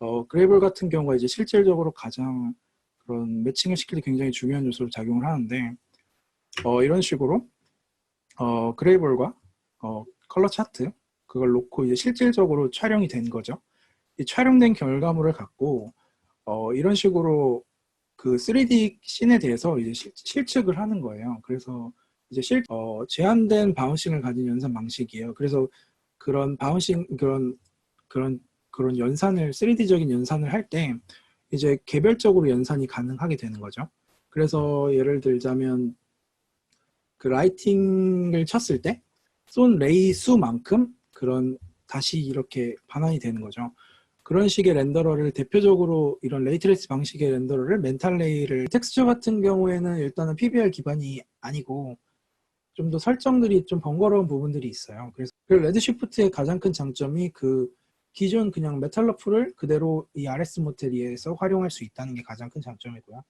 어, 그레이블 같은 경우가 이제 실질적으로 가장 그런 매칭을 시킬 때 굉장히 중요한 요소로 작용을 하는데 어, 이런 식으로 어, 그레이블과 어, 컬러 차트 그걸 놓고 이제 실질적으로 촬영이 된 거죠. 이 촬영된 결과물을 갖고 어, 이런 식으로 그 3D 씬에 대해서 이제 실, 실측을 하는 거예요. 그래서 이제 실, 어, 제한된 바운싱을 가진 연산 방식이에요. 그래서 그런 바운싱 그런 그런 그런 연산을 3D적인 연산을 할 때 이제 개별적으로 연산이 가능하게 되는 거죠. 그래서 예를 들자면 그 라이팅을 쳤을 때 쏜 레이 수만큼 그런 다시 이렇게 반환이 되는 거죠. 그런 식의 렌더러를 대표적으로 이런 레이트레이스 방식의 렌더러를 멘탈 레이를 텍스처 같은 경우에는 일단은 PBR 기반이 아니고 좀 더 설정들이 좀 번거로운 부분들이 있어요. 그래서 그 레드시프트의 가장 큰 장점이 그 기존 그냥 메탈러프를 그대로 이 RS 모텔리에서 활용할 수 있다는 게 가장 큰 장점이고요.